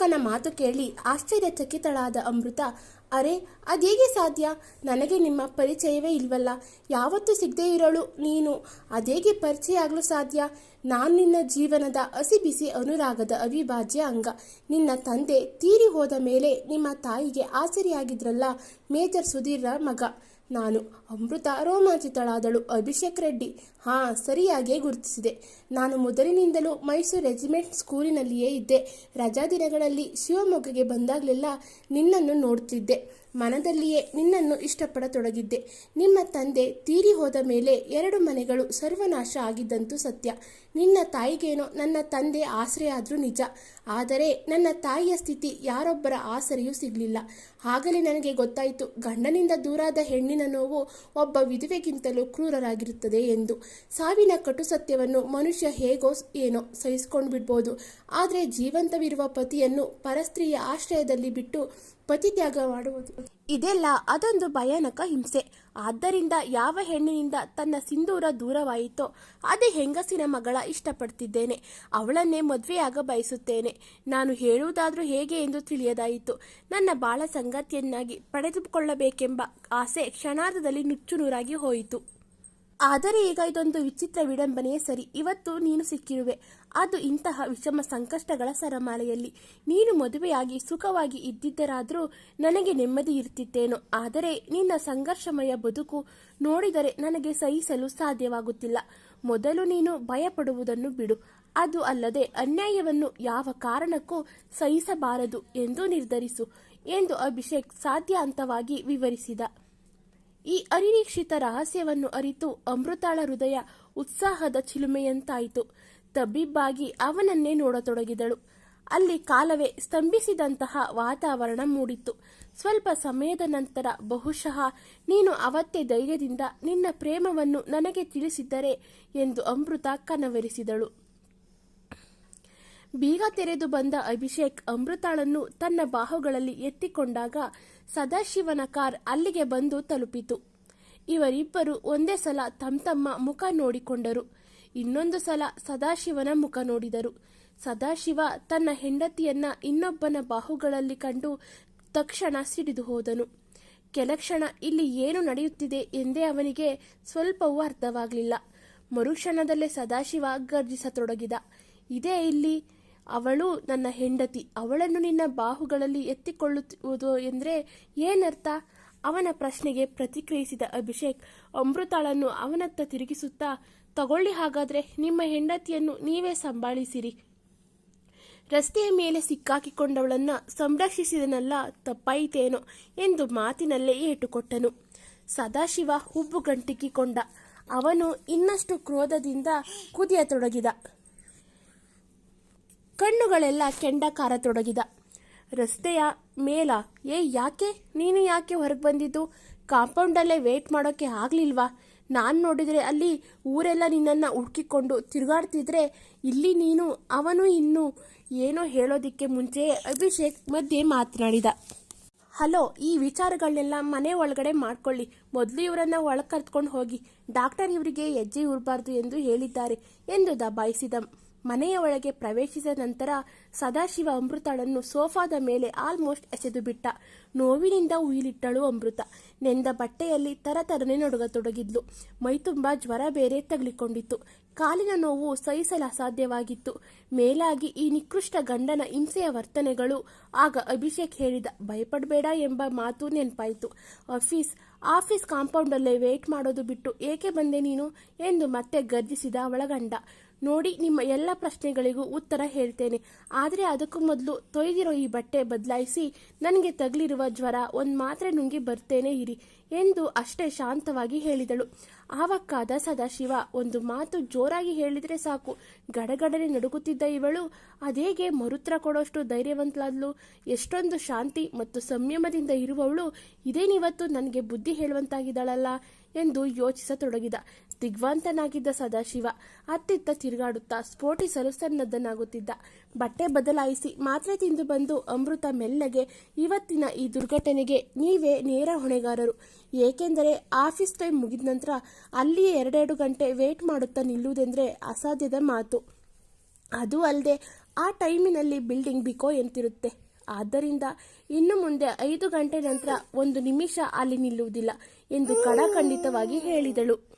ಷಣ್ಮುಖನ ಮಾತು ಕೇಳಿ ಆಶ್ಚರ್ಯಚಕಿತಳಾದ ಅಮೃತ, ಅರೆ, ಅದೇಗೆ ಸಾಧ್ಯ? ನನಗೆ ನಿಮ್ಮ ಪರಿಚಯವೇ ಇಲ್ವಲ್ಲ? ಯಾವತ್ತೂ ಸಿಗದೇ ಇರೋಳು ನೀನು. ಅದೇಗೆ ಪರಿಚಯ ಆಗಲು ಸಾಧ್ಯ? ನಾನು ನಿನ್ನ ಜೀವನದ ಹಸಿಬಿಸಿ ಅನುರಾಗದ ಅವಿಭಾಜ್ಯ ಅಂಗ. ನಿನ್ನ ತಂದೆ ತೀರಿ ಹೋದ ಮೇಲೆ ನಿಮ್ಮ ತಾಯಿಗೆ ಆಸರಿಯಾಗಿದ್ರಲ್ಲ ಮೇಜರ್ ಸುಧೀರ್ರ ಮಗ. ನಾನು ಅಮೃತ ರೋಮಾಂಚಿತಳಾದಳು. ಅಭಿಷೇಕ್ ರೆಡ್ಡಿ ಹಾ ಸರಿಯಾಗಿಯೇ ಗುರುತಿಸಿದೆ. ನಾನು ಮೊದಲಿನಿಂದಲೂ ಮೈಸೂರು ರೆಜಿಮೆಂಟ್ ಸ್ಕೂಲಿನಲ್ಲಿಯೇ ಇದ್ದೆ. ರಜಾ ದಿನಗಳಲ್ಲಿ ಶಿವಮೊಗ್ಗಗೆ ಬಂದಾಗಲೆಲ್ಲ ನಿನ್ನನ್ನು ನೋಡ್ತಿದ್ದೆ. ಮನದಲ್ಲಿಯೇ ನಿನ್ನನ್ನು ಇಷ್ಟಪಡತೊಡಗಿದ್ದೆ. ನಿಮ್ಮ ತಂದೆ ತೀರಿ ಹೋದ ಮೇಲೆ ಎರಡು ಮನೆಗಳು ಸರ್ವನಾಶ ಆಗಿದ್ದಂತೂ ಸತ್ಯ. ನಿನ್ನ ತಾಯಿಗೇನೋ ನನ್ನ ತಂದೆ ಆಸರೆ ಆದರೂ ನಿಜ. ಆದರೆ ನನ್ನ ತಾಯಿಯ ಸ್ಥಿತಿ ಯಾರೊಬ್ಬರ ಆಸರೆಯೂ ಸಿಗಲಿಲ್ಲ. ಆಗಲೇ ನನಗೆ ಗೊತ್ತಾಯಿತು, ಗಂಡನಿಂದ ದೂರಾದ ಹೆಣ್ಣಿನ ನೋವು ಒಬ್ಬ ವಿಧುವೆಗಿಂತಲೂ ಕ್ರೂರರಾಗಿರುತ್ತದೆ ಎಂದು. ಸಾವಿನ ಕಟು ಸತ್ಯವನ್ನು ಮನುಷ್ಯ ಹೇಗೋ ಏನೋ ಸಹಿಸಿಕೊಂಡು ಬಿಡ್ಬೋದು ಆದರೆ ಜೀವಂತವಿರುವ ಪತಿಯನ್ನು ಪರಸ್ತ್ರೀಯ ಆಶ್ರಯದಲ್ಲಿ ಬಿಟ್ಟು ಪತಿತ್ಯಾಗ ಮಾಡುವುದು. ಇದೆಲ್ಲ ಅದೊಂದು ಭಯಾನಕ ಹಿಂಸೆ. ಆದ್ದರಿಂದ ಯಾವ ಹೆಣ್ಣಿನಿಂದ ತನ್ನ ಸಿಂಧೂರ ದೂರವಾಯಿತೋ ಅದೇ ಹೆಂಗಸಿನ ಮಗಳ ಇಷ್ಟಪಡ್ತಿದ್ದೇನೆ. ಅವಳನ್ನೇ ಮದುವೆಯಾಗ ಬಯಸುತ್ತೇನೆ. ನಾನು ಹೇಳುವುದಾದರೂ ಹೇಗೆ ಎಂದು ತಿಳಿಯದಾಯಿತು. ನನ್ನ ಬಾಳ ಸಂಗತಿಯನ್ನಾಗಿ ಪಡೆದುಕೊಳ್ಳಬೇಕೆಂಬ ಆಸೆ ಕ್ಷಣಾರ್ಧದಲ್ಲಿ ನುಚ್ಚುನೂರಾಗಿ ಹೋಯಿತು. ಆದರೆ ಈಗ ಇದೊಂದು ವಿಚಿತ್ರ ವಿಡಂಬನೆಯೇ ಸರಿ. ಇವತ್ತು ನೀನು ಸಿಕ್ಕಿರುವೆ. ಅದು ಇಂತಹ ವಿಷಮ ಸಂಕಷ್ಟಗಳ ಸರಮಾಲೆಯಲ್ಲಿ. ನೀನು ಮದುವೆಯಾಗಿ ಸುಖವಾಗಿ ಇದ್ದಿದ್ದರಾದರೂ ನನಗೆ ನೆಮ್ಮದಿ ಇರುತ್ತಿದ್ದೇನು ಆದರೆ ನಿನ್ನ ಸಂಘರ್ಷಮಯ ಬದುಕು ನೋಡಿದರೆ ನನಗೆ ಸಹಿಸಲು ಸಾಧ್ಯವಾಗುತ್ತಿಲ್ಲ. ಮೊದಲು ನೀನು ಭಯಪಡುವುದನ್ನು ಬಿಡು. ಅದು ಅಲ್ಲದೆ ಅನ್ಯಾಯವನ್ನು ಯಾವ ಕಾರಣಕ್ಕೂ ಸಹಿಸಬಾರದು ಎಂದು ನಿರ್ಧರಿಸು ಎಂದು ಅಭಿಷೇಕ್ ಸಾಧ್ಯಾಂತವಾಗಿ ವಿವರಿಸಿದ. ಈ ಅನಿರೀಕ್ಷಿತ ರಹಸ್ಯವನ್ನು ಅರಿತು ಅಮೃತಾಳ ಹೃದಯ ಉತ್ಸಾಹದ ಚಿಲುಮೆಯಂತಾಯಿತು. ತಬ್ಬಿಬ್ಬಾಗಿ ಅವನನ್ನೇ ನೋಡತೊಡಗಿದಳು. ಅಲ್ಲಿ ಕಾಲವೇ ಸ್ತಂಭಿಸಿದಂತಹ ವಾತಾವರಣ ಮೂಡಿತ್ತು. ಸ್ವಲ್ಪ ಸಮಯದ ನಂತರ ಬಹುಶಃ ನೀನು ಅವತ್ತೇ ಧೈರ್ಯದಿಂದ ನಿನ್ನ ಪ್ರೇಮವನ್ನು ನನಗೆ ತಿಳಿಸಿದ್ದರೆ ಎಂದು ಅಮೃತ ಕನವರಿಸಿದಳು. ಬೀಗ ತೆರೆದು ಬಂದ ಅಭಿಷೇಕ್ ಅಮೃತಾಳನ್ನು ತನ್ನ ಬಾಹುಗಳಲ್ಲಿ ಎತ್ತಿಕೊಂಡಾಗ ಸದಾಶಿವನ ಕಾರ್ ಅಲ್ಲಿಗೆ ಬಂದು ತಲುಪಿತು. ಇವರಿಬ್ಬರು ಒಂದೇ ಸಲ ತಮ್ಮ ಮುಖ ನೋಡಿಕೊಂಡರು. ಇನ್ನೊಂದು ಸಲ ಸದಾಶಿವನ ಮುಖ ನೋಡಿದರು. ಸದಾಶಿವ ತನ್ನ ಹೆಂಡತಿಯನ್ನ ಇನ್ನೊಬ್ಬನ ಬಾಹುಗಳಲ್ಲಿ ಕಂಡು ತಕ್ಷಣ ಸಿಡಿದು ಹೋದನು. ಕೆಲಕ್ಷಣ ಇಲ್ಲಿ ಏನು ನಡೆಯುತ್ತಿದೆ ಎಂದೇ ಅವನಿಗೆ ಸ್ವಲ್ಪವೂ ಅರ್ಥವಾಗಲಿಲ್ಲ. ಮರುಕ್ಷಣದಲ್ಲೇ ಸದಾಶಿವ ಗರ್ಜಿಸತೊಡಗಿದ. ಇದೇ ಇಲ್ಲಿ ಅವಳು ನನ್ನ ಹೆಂಡತಿ. ಅವಳನ್ನು ನಿನ್ನ ಬಾಹುಗಳಲ್ಲಿ ಎತ್ತಿಕೊಳ್ಳುವುದು ಎಂದರೆ ಏನರ್ಥ? ಅವನ ಪ್ರಶ್ನೆಗೆ ಪ್ರತಿಕ್ರಿಯಿಸಿದ ಅಭಿಷೇಕ್ ಅಮೃತಾಳನ್ನು ಅವನತ್ತ ತಿರುಗಿಸುತ್ತಾ, ತಗೊಳ್ಳಿ ಹಾಗಾದ್ರೆ ನಿಮ್ಮ ಹೆಂಡತಿಯನ್ನು ನೀವೇ ಸಂಭಾಳಿಸಿರಿ. ರಸ್ತೆಯ ಮೇಲೆ ಸಿಕ್ಕಾಕಿಕೊಂಡವಳನ್ನ ಸಂರಕ್ಷಿಸಿದನಲ್ಲ ತಪ್ಪಾಯಿತೇನೋ ಎಂದು ಮಾತಿನಲ್ಲೇ ಏಟುಕೊಟ್ಟನು. ಸದಾಶಿವ ಹುಬ್ಬು ಗಂಟಿಕ್ಕಿಕೊಂಡ ಅವನು ಇನ್ನಷ್ಟು ಕ್ರೋಧದಿಂದ ಕುದಿಯತೊಡಗಿದ. ಕಣ್ಣುಗಳೆಲ್ಲ ಕೆಂಡ ಕಾರತೊಡಗಿದ ರಸ್ತೆಯ ಮೇಲ, ಏ, ಯಾಕೆ? ನೀನು ಯಾಕೆ ಹೊರಗೆ ಬಂದಿದ್ದು? ಕಾಂಪೌಂಡಲ್ಲೇ ವೇಟ್ ಮಾಡೋಕ್ಕೆ ಆಗಲಿಲ್ವಾ? ನಾನು ನೋಡಿದರೆ ಅಲ್ಲಿ ಊರೆಲ್ಲ ನಿನ್ನನ್ನು ಹುಡುಕಿಕೊಂಡು ತಿರುಗಾಡ್ತಿದ್ರೆ ಇಲ್ಲಿ ನೀನು, ಅವನು ಇನ್ನು ಏನೋ ಹೇಳೋದಿಕ್ಕೆ ಮುಂಚೆ ಅಭಿಷೇಕ್ ಮಧ್ಯೆ ಮಾತನಾಡಿದ. ಹಲೋ, ಈ ವಿಚಾರಗಳನ್ನೆಲ್ಲ ಮನೆ ಒಳಗಡೆ ಮಾಡ್ಕೊಳ್ಳಿ. ಮೊದಲು ಇವರನ್ನ ಒಳಗೆ ಕರ್ತ್ಕೊಂಡು ಹೋಗಿ. ಡಾಕ್ಟರ್ ಇವರಿಗೆ ಹೆಜ್ಜೆ ಇರಬಾರ್ದು ಎಂದು ಹೇಳಿದ್ದಾರೆ ಎಂದು ದಬಾಯಿಸಿದ. ಮನೆಯ ಒಳಗೆ ಪ್ರವೇಶಿಸಿದ ನಂತರ ಸದಾಶಿವ ಅಮೃತಳನ್ನು ಸೋಫಾದ ಮೇಲೆ ಆಲ್ಮೋಸ್ಟ್ ಎಸೆದು ಬಿಟ್ಟ. ನೋವಿನಿಂದ ಉಯಿಲಿಟ್ಟಳು ಅಮೃತ. ನೆಂದ ಬಟ್ಟೆಯಲ್ಲಿ ತರತರನೆ ನಡುಗತೊಡಗಿದ್ಲು. ಮೈತುಂಬ ಜ್ವರ ಬೇರೆ ತಗಲಿಕೊಂಡಿತ್ತು. ಕಾಲಿನ ನೋವು ಸಹಿಸಲು ಅಸಾಧ್ಯವಾಗಿತ್ತು. ಮೇಲಾಗಿ ಈ ನಿಕೃಷ್ಟ ಗಂಡನ ಹಿಂಸೆಯ ವರ್ತನೆಗಳು ಆಗ ಅಭಿಷೇಕ್ ಹೇಳಿದ, ಭಯಪಡಬೇಡ ಎಂಬ ಮಾತು ನೆನಪಾಯಿತು. ಆಫೀಸ್ ಆಫೀಸ್ ಕಾಂಪೌಂಡಲ್ಲೇ ವೇಟ್ ಮಾಡೋದು ಬಿಟ್ಟು ಏಕೆ ಬಂದೆ ನೀನು? ಎಂದು ಮತ್ತೆ ಗರ್ಜಿಸಿದ ಅವಳ ಗಂಡ. ನೋಡಿ, ನಿಮ್ಮ ಎಲ್ಲ ಪ್ರಶ್ನೆಗಳಿಗೂ ಉತ್ತರ ಹೇಳ್ತೇನೆ. ಆದರೆ ಅದಕ್ಕೂ ಮೊದಲು ತೊಯ್ದಿರೋ ಈ ಬಟ್ಟೆ ಬದಲಾಯಿಸಿ, ನನಗೆ ತಗಲಿರುವ ಜ್ವರ ಒಂದು ಮಾತ್ರೆ ನುಂಗಿ ಬರ್ತೇನೆ ಇರಿ ಎಂದು ಅಷ್ಟೇ ಶಾಂತವಾಗಿ ಹೇಳಿದಳು. ಆವಕ್ಕಾದ ಸದಾಶಿವ ಒಂದು ಮಾತು ಜೋರಾಗಿ ಹೇಳಿದರೆ ಸಾಕು. ಗಡಗಡನೆ ನಡುಗುತ್ತಿದ್ದ ಇವಳು ಅದೇಗೆ ಮರುತ್ರ ಕೊಡೋಷ್ಟು ಧೈರ್ಯವಂತಲಾದ್ಲು ಎಷ್ಟೊಂದು ಶಾಂತಿ ಮತ್ತು ಸಂಯಮದಿಂದ ಇರುವವಳು, ಇದೇನಿವತ್ತು ನನಗೆ ಬುದ್ಧಿ ಹೇಳುವಂತಾಗಿದ್ದಾಳಲ್ಲ. ಎಂದು ಯೋಚಿಸತೊಡಗಿದ ದಿಗ್ವಾಂತನಾಗಿದ್ದ ಸದಾಶಿವ, ಅತ್ತಿತ್ತ ತಿರುಗಾಡುತ್ತಾ ಸ್ಫೋಟಿಸಲು ಸನ್ನದ್ಧನಾಗುತ್ತಿದ್ದ. ಬಟ್ಟೆ ಬದಲಾಯಿಸಿ ಮಾತ್ರೆ ತಿಂದು ಬಂದು ಅಮೃತ ಮೆಲ್ಲಗೆ, ಇವತ್ತಿನ ಈ ದುರ್ಘಟನೆಗೆ ನೀವೇ ನೇರ ಹೊಣೆಗಾರರು. ಏಕೆಂದರೆ ಆಫೀಸ್ ಟೈಮ್ ಮುಗಿದ ನಂತರ ಅಲ್ಲಿಯೇ ಎರಡೆರಡು ಗಂಟೆ ವೇಟ್ ಮಾಡುತ್ತಾ ನಿಲ್ಲುವುದೆಂದರೆ ಅಸಾಧ್ಯದ ಮಾತು. ಅದು ಅಲ್ಲದೆ ಆ ಟೈಮಿನಲ್ಲಿ ಬಿಲ್ಡಿಂಗ್ ಬಿಕೋ ಎಂತಿರುತ್ತೆ. ಆದ್ದರಿಂದ ಇನ್ನು ಮುಂದೆ ಐದು ಗಂಟೆ ನಂತರ ಒಂದು ನಿಮಿಷ ಅಲ್ಲಿ ನಿಲ್ಲುವುದಿಲ್ಲ ಎಂದು ಕಡಾಖಂಡಿತವಾಗಿ ಹೇಳಿದಳು.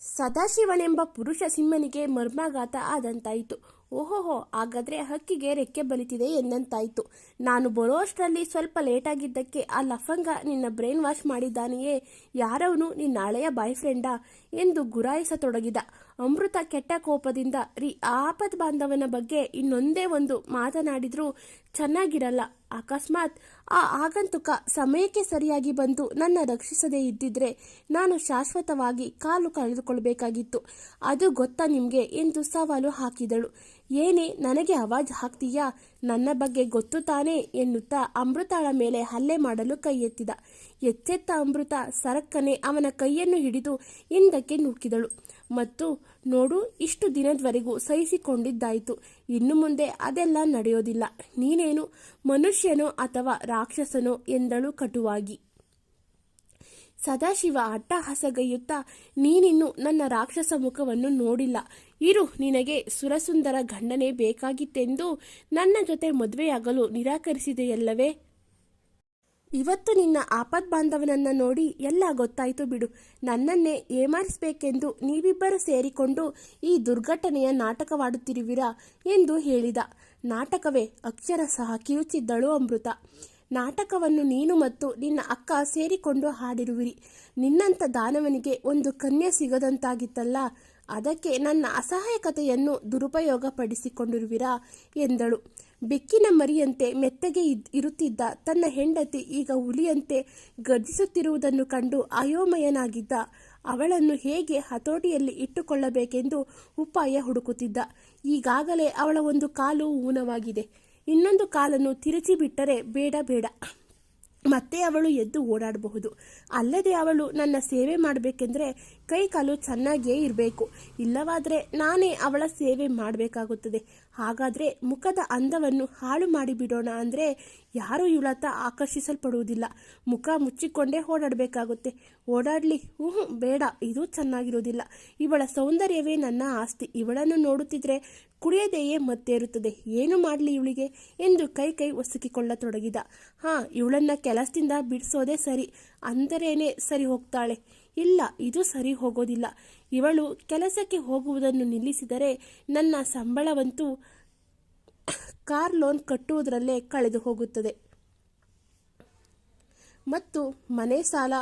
ಸದಾಶಿವನೆಂಬ ಪುರುಷ ಸಿಂಹನಿಗೆ ಮರ್ಮಾಘಾತ ಆದಂತಾಯಿತು. ಓಹೋಹೋ, ಹಾಗಾದ್ರೆ ಹಕ್ಕಿಗೆ ರೆಕ್ಕೆ ಬಲಿತಿದೆ ಎಂದಂತಾಯಿತು. ನಾನು ಬರೋಷ್ಟರಲ್ಲಿ ಸ್ವಲ್ಪ ಲೇಟಾಗಿದ್ದಕ್ಕೆ ಆ ಲಫಂಗ ನಿನ್ನ ಬ್ರೈನ್ ವಾಶ್ ಮಾಡಿದ್ದಾನೆಯೇ? ಯಾರವನು ನಿನ್ನ ಹಳೆಯ ಬಾಯ್ ಫ್ರೆಂಡಾ ಎಂದು ಗುರಾಯಿಸತೊಡಗಿದ. ಅಮೃತ ಕೆಟ್ಟ ಕೋಪದಿಂದ, ರೀ ಆಪದ್ ಬಾಂಧವನ ಬಗ್ಗೆ ಇನ್ನೊಂದೇ ಒಂದು ಮಾತನಾಡಿದ್ರೂ ಚೆನ್ನಾಗಿರಲ್ಲ. ಅಕಸ್ಮಾತ್ ಆ ಆಗಂತುಕ ಸಮಯಕ್ಕೆ ಸರಿಯಾಗಿ ಬಂದು ನನ್ನ ರಕ್ಷಿಸದೇ ಇದ್ದಿದ್ರೆ ನಾನು ಶಾಶ್ವತವಾಗಿ ಕಾಲು ಕಳೆದುಕೊಳ್ಬೇಕಾಗಿತ್ತು. ಅದು ಗೊತ್ತಾ ನಿಮಗೆ ಎಂದು ಸವಾಲು ಹಾಕಿದಳು. ಏನೇ, ನನಗೆ ಅವಾಜ್ ಹಾಕ್ತೀಯಾ? ನನ್ನ ಬಗ್ಗೆ ಗೊತ್ತು ತಾನೇ ಎನ್ನುತ್ತಾ ಅಮೃತಾಳ ಮೇಲೆ ಹಲ್ಲೆ ಮಾಡಲು ಕೈ ಎತ್ತಿದ. ಎಚ್ಚೆತ್ತ ಅಮೃತ ಸರಕ್ಕನೆ ಅವನ ಕೈಯನ್ನು ಹಿಡಿದು ಹಿಂದಕ್ಕೆ ನೂಕಿದಳು ಮತ್ತು ನೋಡು, ಇಷ್ಟು ದಿನದವರೆಗೂ ಸಹಿಸಿಕೊಂಡಿದ್ದಾಯಿತು. ಇನ್ನು ಮುಂದೆ ಅದೆಲ್ಲ ನಡೆಯೋದಿಲ್ಲ. ನೀನೇನು ಮನುಷ್ಯನೋ ಅಥವಾ ರಾಕ್ಷಸನೋ ಎಂದಳು ಕಟುವಾಗಿ. ಸದಾಶಿವ ಅಟ್ಟಹಾಸಗೈಯುತ್ತಾ ನೀನಿನ್ನು ನನ್ನ ರಾಕ್ಷಸ ಮುಖವನ್ನು ನೋಡಿಲ್ಲ. ಇರು, ನಿನಗೆ ಸುರಸುಂದರ ಗಂಡನೇ ಬೇಕಾಗಿತ್ತೆಂದು ನನ್ನ ಜೊತೆ ಮದುವೆಯಾಗಲು ನಿರಾಕರಿಸಿದೆಯಲ್ಲವೇ? ಇವತ್ತು ನಿನ್ನ ಆಪದ್ ಬಾಂಧವನನ್ನ ನೋಡಿ ಎಲ್ಲ ಗೊತ್ತಾಯಿತು ಬಿಡು. ನನ್ನನ್ನೇ ಏಮಾರಿಸಬೇಕೆಂದು ನೀವಿಬ್ಬರು ಸೇರಿಕೊಂಡು ಈ ದುರ್ಘಟನೆಯ ನಾಟಕವಾಡುತ್ತಿರುವಿರಾ ಎಂದು ಹೇಳಿದ. ನಾಟಕವೇ ಅಕ್ಷರ ಸಹ ಕಿರುಚಿದ್ದಳು ಅಮೃತ. ನಾಟಕವನ್ನು ನೀನು ಮತ್ತು ನಿನ್ನ ಅಕ್ಕ ಸೇರಿಕೊಂಡು ಹಾಡಿರುವಿರಿ. ನಿನ್ನಂಥ ದಾನವನಿಗೆ ಒಂದು ಕನ್ಯೆ ಸಿಗದಂತಾಗಿತ್ತಲ್ಲ, ಅದಕ್ಕೆ ನನ್ನ ಅಸಹಾಯಕತೆಯನ್ನು ದುರುಪಯೋಗಪಡಿಸಿಕೊಂಡಿರುವಿರಾ ಎಂದಳು. ಬೆಕ್ಕಿನ ಮರಿಯಂತೆ ಮೆತ್ತಗೆ ಇರುತ್ತಿದ್ದ ತನ್ನ ಹೆಂಡತಿ ಈಗ ಹುಲಿಯಂತೆ ಗರ್ಜಿಸುತ್ತಿರುವುದನ್ನು ಕಂಡು ಅಯೋಮಯನಾಗಿದ್ದ ಅವಳನ್ನು ಹೇಗೆ ಹತೋಟಿಯಲ್ಲಿ ಇಟ್ಟುಕೊಳ್ಳಬೇಕೆಂದು ಉಪಾಯ ಹುಡುಕುತ್ತಿದ್ದ. ಈಗಾಗಲೇ ಅವಳ ಒಂದು ಕಾಲು ಊನವಾಗಿದೆ. ಇನ್ನೊಂದು ಕಾಲನ್ನು ತಿರುಚಿ ಬಿಟ್ಟರೆ ಬೇಡ ಬೇಡ. ಮತ್ತೆ ಅವಳು ಎದ್ದು ಓಡಾಡಬಹುದು. ಅಲ್ಲದೆ ಅವಳು ನನ್ನ ಸೇವೆ ಮಾಡಬೇಕೆಂದರೆ ಕೈ ಕಾಲು ಚೆನ್ನಾಗಿಯೇ ಇರಬೇಕು. ಇಲ್ಲವಾದರೆ ನಾನೇ ಅವಳ ಸೇವೆ ಮಾಡಬೇಕಾಗುತ್ತದೆ. ಹಾಗಾದರೆ ಮುಖದ ಅಂದವನ್ನು ಹಾಳು ಮಾಡಿಬಿಡೋಣ ಅಂದರೆ ಯಾರೂ ಇವಳತ್ತ ಆಕರ್ಷಿಸಲ್ಪಡುವುದಿಲ್ಲ. ಮುಖ ಮುಚ್ಚಿಕೊಂಡೇ ಓಡಾಡಬೇಕಾಗುತ್ತೆ. ಓಡಾಡಲಿ ಹ್ಞೂ ಬೇಡ, ಇದು ಚೆನ್ನಾಗಿರೋದಿಲ್ಲ. ಇವಳ ಸೌಂದರ್ಯವೇ ನನ್ನ ಆಸ್ತಿ. ಇವಳನ್ನು ನೋಡುತ್ತಿದ್ರೆ ಕುಡಿಯದೆಯೇ ಮತ್ತೇರುತ್ತದೆ. ಏನು ಮಾಡಲಿ ಇವಳಿಗೆ ಎಂದು ಕೈ ಕೈ ಒಸುಕಿಕೊಳ್ಳತೊಡಗಿದ ಹಾಂ, ಇವಳನ್ನ ಕೆಲಸದಿಂದ ಬಿಡಿಸೋದೇ ಸರಿ. ಅಂದರೇನೆ ಸರಿ ಹೋಗ್ತಾಳೆ. ಇಲ್ಲ, ಇದು ಸರಿ ಹೋಗೋದಿಲ್ಲ. ಇವಳು ಕೆಲಸಕ್ಕೆ ಹೋಗುವುದನ್ನು ನಿಲ್ಲಿಸಿದರೆ ನನ್ನ ಸಂಬಳವಂತೂ ಕಾರ್ ಲೋನ್ ಕಟ್ಟುವುದರಲ್ಲೇ ಕಳೆದು ಹೋಗುತ್ತದೆ. ಮತ್ತು ಮನೆ ಸಾಲ,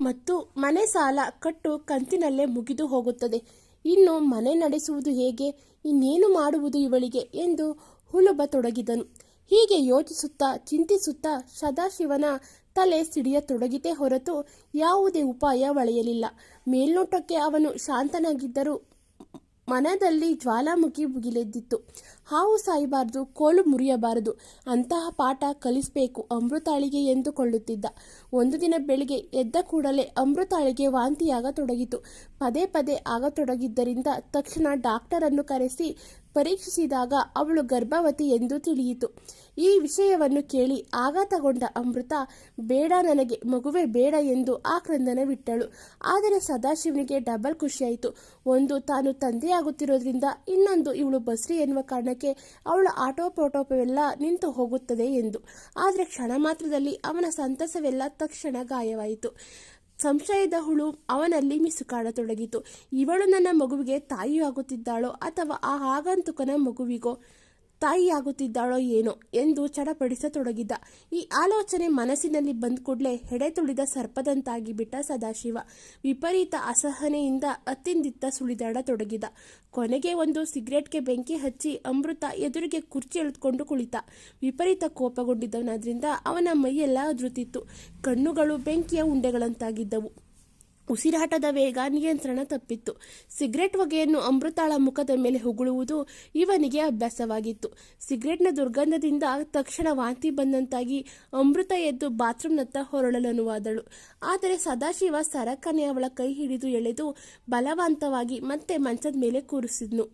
ಮತ್ತು ಮನೆ ಸಾಲ ಕಟ್ಟು ಕಂತಿನಲ್ಲೇ ಮುಗಿದು ಹೋಗುತ್ತದೆ. ಇನ್ನು ಮನೆ ನಡೆಸುವುದು ಹೇಗೆ, ಇನ್ನೇನು ಮಾಡುವುದು ಇವಳಿಗೆ ಎಂದು ಹುಲುಬ ತೊಡಗಿದನು ಹೀಗೆ ಯೋಚಿಸುತ್ತಾ, ಚಿಂತಿಸುತ್ತಾ ಸದಾಶಿವನ ತಲೆ ಸಿಡಿಯತೊಡಗಿತೇ ಹೊರತು ಯಾವುದೇ ಉಪಾಯ ಒಳೆಯಲಿಲ್ಲ ಮೇಲ್ನೋಟಕ್ಕೆ ಅವನು ಶಾಂತನಾಗಿದ್ದರೂ ಮನದಲ್ಲಿ ಜ್ವಾಲಾಮುಖಿ ಬುಗಿಲೆದ್ದಿತ್ತು. ಹಾವು ಸಾಯಬಾರದು, ಕೋಲು ಮುರಿಯಬಾರದು, ಅಂತಹ ಪಾಠ ಕಲಿಸಬೇಕು ಅಮೃತಾಳಿಗೆ ಎಂದುಕೊಳ್ಳುತ್ತಿದ್ದ. ಒಂದು ದಿನ ಬೆಳಿಗ್ಗೆ ಎದ್ದ ಕೂಡಲೇ ಅಮೃತಾಳಿಗೆ ವಾಂತಿಯಾಗತೊಡಗಿತು. ಪದೇ ಪದೇ ಆಗತೊಡಗಿದ್ದರಿಂದ ತಕ್ಷಣ ಡಾಕ್ಟರನ್ನು ಕರೆಸಿ ಪರೀಕ್ಷಿಸಿದಾಗ ಅವಳು ಗರ್ಭವತಿ ಎಂದು ತಿಳಿಯಿತು. ಈ ವಿಷಯವನ್ನು ಕೇಳಿ ಆಘಾತಗೊಂಡ ಅಮೃತ, ಬೇಡ ನನಗೆ, ಮಗುವೆ ಬೇಡ ಎಂದು ಆಕ್ರಂದನ ಬಿಟ್ಟಳು ಆದರೆ ಸದಾಶಿವನಿಗೆ ಡಬಲ್ ಖುಷಿಯಾಯಿತು. ಒಂದು, ತಾನು ತಂದೆಯಾಗುತ್ತಿರೋದ್ರಿಂದ, ಇನ್ನೊಂದು, ಇವಳು ಬಸ್ರಿ ಎನ್ನುವ ಕಾರಣಕ್ಕೆ ಅವಳ ಆಟೋಪೋಟೋಪವೆಲ್ಲ ನಿಂತು ಹೋಗುತ್ತದೆ ಎಂದು. ಆದರೆ ಕ್ಷಣ ಮಾತ್ರದಲ್ಲಿ ಅವನ ಸಂತಸವೆಲ್ಲ ತಕ್ಷಣ ಗಾಯವಾಯಿತು. ಸಂಶಯದ ಹುಳು ಅವನಲ್ಲಿ ಮಿಸುಕಾಡತೊಡಗಿತು ಇವಳು ನನ್ನ ಮಗುವಿಗೆ ತಾಯಿಯಾಗುತ್ತಿದ್ದಾಳೋ ಅಥವಾ ಆ ಆಗಂತುಕನ ಮಗುವಿಗೋ? ತಾಯಿಯಾಗುತ್ತಿದ್ದಾಳೋ ಏನೋ ಎಂದು ಚಡಪಡಿಸತೊಡಗಿದ್ದ. ಈ ಆಲೋಚನೆ ಮನಸ್ಸಿನಲ್ಲಿ ಬಂದ ಕೂಡಲೇ ಹೆಡೆ ತುಳಿದ ಸರ್ಪದಂತಾಗಿ ಬಿಟ್ಟ ಸದಾಶಿವ. ವಿಪರೀತ ಅಸಹನೆಯಿಂದ ಅತ್ತಿಂದಿತ್ತ ಸುಳಿದಾಡತೊಡಗಿದ. ಕೊನೆಗೆ ಒಂದು ಸಿಗರೆಟ್ಗೆ ಬೆಂಕಿ ಹಚ್ಚಿ ಅಮೃತ ಎದುರಿಗೆ ಕುರ್ಚಿ ಎಳೆದುಕೊಂಡು ಕುಳಿತ. ವಿಪರೀತ ಕೋಪಗೊಂಡಿದ್ದವನಾದ್ರಿಂದ ಅವನ ಮೈಯೆಲ್ಲ ಅದ್ರುತಿತ್ತು ಕಣ್ಣುಗಳು ಬೆಂಕಿಯ ಉಂಡೆಗಳಂತಾಗಿದ್ದವು. ಉಸಿರಾಟದ ವೇಗ ನಿಯಂತ್ರಣ ತಪ್ಪಿತ್ತು. ಸಿಗರೆಟ್ ಹೊಗೆಯನ್ನು ಅಮೃತಾಳ ಮುಖದ ಮೇಲೆ ಹೊಗಳುವುದು ಇವನಿಗೆ ಅಭ್ಯಾಸವಾಗಿತ್ತು. ಸಿಗರೆಟ್ನ ದುರ್ಗಂಧದಿಂದ ತಕ್ಷಣ ವಾಂತಿ ಬಂದಂತಾಗಿ ಅಮೃತ ಎದ್ದು ಬಾತ್ರೂಮ್ನತ್ತ ಹೊರಳಲನುವಾದಳು ಆದರೆ ಸದಾಶಿವ ಸರಕನೆ ಅವಳ ಕೈ ಹಿಡಿದು ಎಳೆದು ಬಲವಂತವಾಗಿ ಮತ್ತೆ ಮಂಚದ ಮೇಲೆ ಕೂರಿಸಿದ್ನು.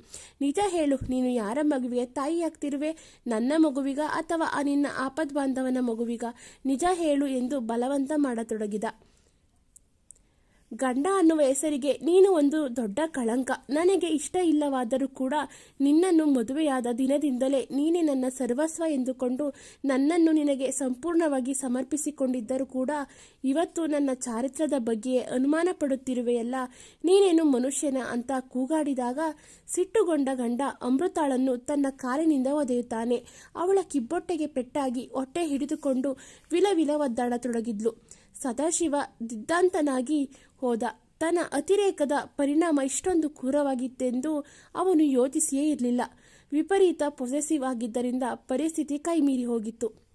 ನಿಜ ಹೇಳು, ನೀನು ಯಾರ ಮಗುವಿಗೆ ತಾಯಿ ಆಗ್ತಿರುವೆ? ನನ್ನ ಮಗುವಿಗ ಅಥವಾ ಆ ನಿನ್ನ ಆಪದ್ ಬಾಂಧವನ ಮಗುವಿಗ? ನಿಜ ಹೇಳು ಎಂದು ಬಲವಂತ ಮಾಡತೊಡಗಿದ. ಗಂಡ ಅನ್ನುವ ಹೆಸರಿಗೆ ನೀನು ಒಂದು ದೊಡ್ಡ ಕಳಂಕ. ನನಗೆ ಇಷ್ಟ ಇಲ್ಲವಾದರೂ ಕೂಡ ನಿನ್ನನ್ನು ಮದುವೆಯಾದ ದಿನದಿಂದಲೇ ನೀನೇ ನನ್ನ ಸರ್ವಸ್ವ ಎಂದುಕೊಂಡು ನನ್ನನ್ನು ನಿನಗೆ ಸಂಪೂರ್ಣವಾಗಿ ಸಮರ್ಪಿಸಿಕೊಂಡಿದ್ದರೂ ಕೂಡ ಇವತ್ತು ನನ್ನ ಚಾರಿತ್ರದ ಬಗ್ಗೆ ಅನುಮಾನ ಪಡುತ್ತಿರುವೆಯಲ್ಲ ನೀನೇನು ಮನುಷ್ಯನ ಅಂತ ಕೂಗಾಡಿದಾಗ ಸಿಟ್ಟುಗೊಂಡ ಗಂಡ ಅಮೃತಾಳನ್ನು ತನ್ನ ಕಾರಿನಿಂದ ಒದೆಯುತ್ತಾನೆ. ಅವಳ ಕಿಬ್ಬೊಟ್ಟೆಗೆ ಪೆಟ್ಟಾಗಿ ಹೊಟ್ಟೆ ಹಿಡಿದುಕೊಂಡು ವಿಲವಿಲ ಒದ್ದಾಡತೊಡಗಿದ್ಲು. ಸದಾಶಿವ ದಿದ್ದಾಂತನಾಗಿ ಹೋದ. ತನ್ನ ಅತಿರೇಕದ ಪರಿಣಾಮ ಇಷ್ಟೊಂದು ಕ್ರೂರವಾಗಿತ್ತೆಂದು ಅವನು ಯೋಚಿಸಿಯೇ ಇರಲಿಲ್ಲ. ವಿಪರೀತ ಪೊಸೆಸಿವ್ ಆಗಿದ್ದರಿಂದ ಪರಿಸ್ಥಿತಿ ಕೈಮೀರಿ ಹೋಗಿತ್ತು.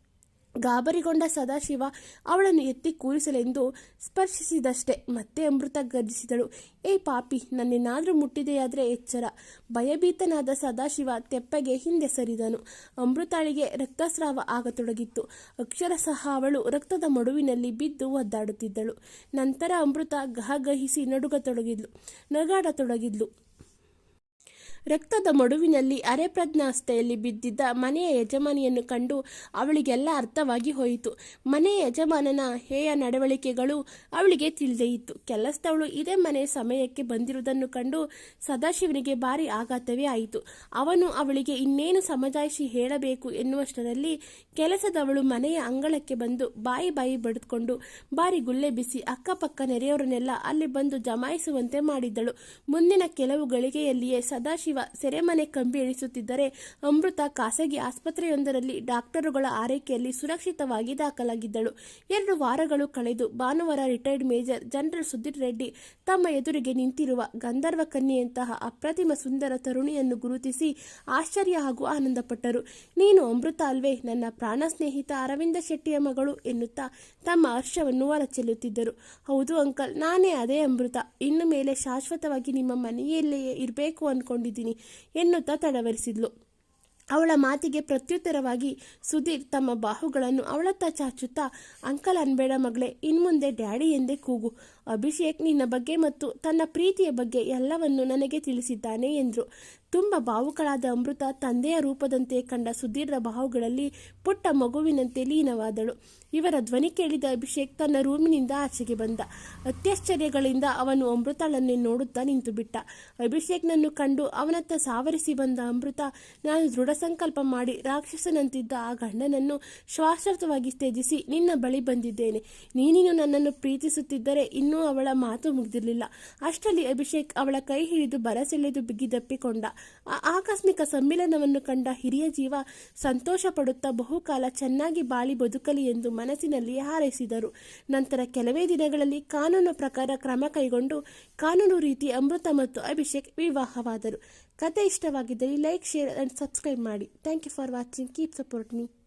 ಗಾಬರಿಗೊಂಡ ಸದಾಶಿವ ಅವಳನ್ನು ಎತ್ತಿ ಕೂರಿಸಲೆಂದು ಸ್ಪರ್ಶಿಸಿದಷ್ಟೇ. ಮತ್ತೆ ಅಮೃತ ಗರ್ಜಿಸಿದಳು. ಏ ಪಾಪಿ, ನನ್ನೇನಾದರೂ ಮುಟ್ಟಿದೆಯಾದರೆ ಎಚ್ಚರ. ಭಯಭೀತನಾದ ಸದಾಶಿವ ತೆಪ್ಪಗೆ ಹಿಂದೆ ಸರಿದನು. ಅಮೃತಾಳಿಗೆ ರಕ್ತಸ್ರಾವ ಆಗತೊಡಗಿತ್ತು. ಅಕ್ಷರಶಃ ಅವಳು ರಕ್ತದ ಮಡುವಿನಲ್ಲಿ ಬಿದ್ದು ಒದ್ದಾಡುತ್ತಿದ್ದಳು. ನಂತರ ಅಮೃತ ಗಹಗಹಿಸಿ ನಡುಗತೊಡಗಿದ್ಲು. ನಗಾಡತೊಡಗಿದ್ಲು. ರಕ್ತದ ಮಡುವಿನಲ್ಲಿ ಅರೆಪ್ರಜ್ಞಾಸ್ಥೆಯಲ್ಲಿ ಬಿದ್ದಿದ್ದ ಮನೆಯ ಯಜಮಾನಿಯನ್ನು ಕಂಡು ಅವಳಿಗೆಲ್ಲ ಅರ್ಥವಾಗಿ ಹೋಯಿತು. ಮನೆಯ ಯಜಮಾನನ ಹೇಯ ನಡವಳಿಕೆಗಳು ಅವಳಿಗೆ ತಿಳಿದೇ ಇತ್ತು. ಕೆಲಸದವಳು ಇದೇ ಮನೆ ಸಮಯಕ್ಕೆ ಬಂದಿರುವುದನ್ನು ಕಂಡು ಸದಾಶಿವನಿಗೆ ಭಾರಿ ಆಘಾತವೇ ಆಯಿತು. ಅವನು ಅವಳಿಗೆ ಇನ್ನೇನು ಸಮಜಾಯಿಷಿ ಹೇಳಬೇಕು ಎನ್ನುವಷ್ಟರಲ್ಲಿ ಕೆಲಸದವಳು ಮನೆಯ ಅಂಗಳಕ್ಕೆ ಬಂದು ಬಾಯಿ ಬಾಯಿ ಬಡಿದುಕೊಂಡು ಬಾರಿ ಗುಲ್ಲೆ ಬಿಸಿ ಅಕ್ಕಪಕ್ಕ ನೆರೆಯವರನ್ನೆಲ್ಲ ಅಲ್ಲಿ ಬಂದು ಜಮಾಯಿಸುವಂತೆ ಮಾಡಿದ್ದಳು. ಮುಂದಿನ ಕೆಲವು ಗಳಿಗೆಯಲ್ಲಿಯೇ ಸದಾಶಿವ ಸೆರೆಮನೆ ಕಂಬಿ ಎಣಿಸುತ್ತಿದ್ದರೆ ಅಮೃತ ಖಾಸಗಿ ಆಸ್ಪತ್ರೆಯೊಂದರಲ್ಲಿ ಡಾಕ್ಟರುಗಳ ಆರೈಕೆಯಲ್ಲಿ ಸುರಕ್ಷಿತವಾಗಿ ದಾಖಲಾಗಿದ್ದಳು. ಎರಡು ವಾರಗಳು ಕಳೆದು ಭಾನುವಾರ retired major general Sudhir Reddy ತಮ್ಮ ಎದುರಿಗೆ ನಿಂತಿರುವ ಗಂಧರ್ವ ಕನ್ಯೆಯಂತಹ ಅಪ್ರತಿಮ ಸುಂದರ ತರುಣಿಯನ್ನು ಗುರುತಿಸಿ ಆಶ್ಚರ್ಯ ಹಾಗೂ ಆನಂದಪಟ್ಟರು. ನೀನು ಅಮೃತ ಅಲ್ವೇ? ನನ್ನ ಪ್ರಾಣ ಸ್ನೇಹಿತ ಅರವಿಂದ ಶೆಟ್ಟಿಯ ಮಗಳು ಎನ್ನುತ್ತಾ ತಮ್ಮ ಹರ್ಷವನ್ನು ಹೊರಚೆಲ್ಲುತ್ತಿದ್ದರು ಹೌದು ಅಂಕಲ್, ನಾನೇ ಅದೇ ಅಮೃತ. ಇನ್ನು ಮೇಲೆ ಶಾಶ್ವತವಾಗಿ ನಿಮ್ಮ ಮನೆಯಲ್ಲಿಯೇ ಇರಬೇಕು ಅಂದ್ಕೊಂಡಿದ್ದೀನಿ ಎನ್ನುತ್ತಾ ತಡವರಿಸಿದ್ಲು. ಅವಳ ಮಾತಿಗೆ ಪ್ರತ್ಯುತ್ತರವಾಗಿ ಸುಧೀರ್ ತಮ್ಮ ಬಾಹುಗಳನ್ನು ಅವಳತ್ತ ಚಾಚುತ್ತಾ, ಅಂಕಲ್ ಅನ್ಬೇಡ ಮಗಳೇ, ಇನ್ಮುಂದೆ ಡ್ಯಾಡಿ ಎಂದೇ ಕೂಗು. ಅಭಿಷೇಕ್ ನಿನ್ನ ಬಗ್ಗೆ ಮತ್ತು ತನ್ನ ಪ್ರೀತಿಯ ಬಗ್ಗೆ ಎಲ್ಲವನ್ನು ನನಗೆ ತಿಳಿಸಿದ್ದಾನೆ ಎಂದರು. ತುಂಬ ಭಾವುಗಳಾದ ಅಮೃತ ತಂದೆಯ ರೂಪದಂತೆ ಕಂಡ ಸುದೀರ್ಘ ಬಾಹುಗಳಲ್ಲಿ ಪುಟ್ಟ ಮಗುವಿನಂತೆ ಲೀನವಾದಳು. ಇವರ ಧ್ವನಿ ಕೇಳಿದ ಅಭಿಷೇಕ್ ತನ್ನ ರೂಮಿನಿಂದ ಆಚೆಗೆ ಬಂದ. ಅತ್ಯಾಶ್ಚರ್ಯಗಳಿಂದ ಅವನು ಅಮೃತಳನ್ನೇ ನೋಡುತ್ತಾ ನಿಂತು ಬಿಟ್ಟ ಅಭಿಷೇಕ್ನನ್ನು ಕಂಡು ಅವನತ್ತ ಸಾವರಿಸಿ ಬಂದ ಅಮೃತ, ನಾನು ದೃಢ ಸಂಕಲ್ಪ ಮಾಡಿ ರಾಕ್ಷಸನಂತಿದ್ದ ಆ ಗಂಡನನ್ನು ಶಾಶ್ವತವಾಗಿ ತ್ಯಜಿಸಿ ನಿನ್ನ ಬಳಿ ಬಂದಿದ್ದೇನೆ. ನೀನಿನ್ನು ನನ್ನನ್ನು ಪ್ರೀತಿಸುತ್ತಿದ್ದರೆ ಇನ್ನೂ ಅವಳ ಮಾತು ಮುಗಿದಿರಲಿಲ್ಲ. ಅಷ್ಟರಲ್ಲಿ ಅಭಿಷೇಕ್ ಅವಳ ಕೈ ಹಿಡಿದು ಬರಸೆಳೆದು ಬಿಗಿದಪ್ಪಿಕೊಂಡ. ಆ ಆಕಸ್ಮಿಕ ಸಮ್ಮಿಲನವನ್ನು ಕಂಡ ಹಿರಿಯ ಜೀವ ಸಂತೋಷ ಪಡುತ್ತಾ ಬಹುಕಾಲ ಚೆನ್ನಾಗಿ ಬಾಳಿ ಬದುಕಲಿ ಎಂದು ಮನಸ್ಸಿನಲ್ಲಿ ಹಾರೈಸಿದರು. ನಂತರ ಕೆಲವೇ ದಿನಗಳಲ್ಲಿ ಕಾನೂನು ಪ್ರಕಾರ ಕ್ರಮ ಕೈಗೊಂಡು ಕಾನೂನು ರೀತಿ ಅಮೃತ ಮತ್ತು ಅಭಿಷೇಕ್ ವಿವಾಹವಾದರು. ಕತೆ ಇಷ್ಟವಾಗಿದ್ದರೆ ಲೈಕ್, ಶೇರ್ ಆ್ಯಂಡ್ ಸಬ್ಸ್ಕ್ರೈಬ್ ಮಾಡಿ. Thank you for watching. Keep support me.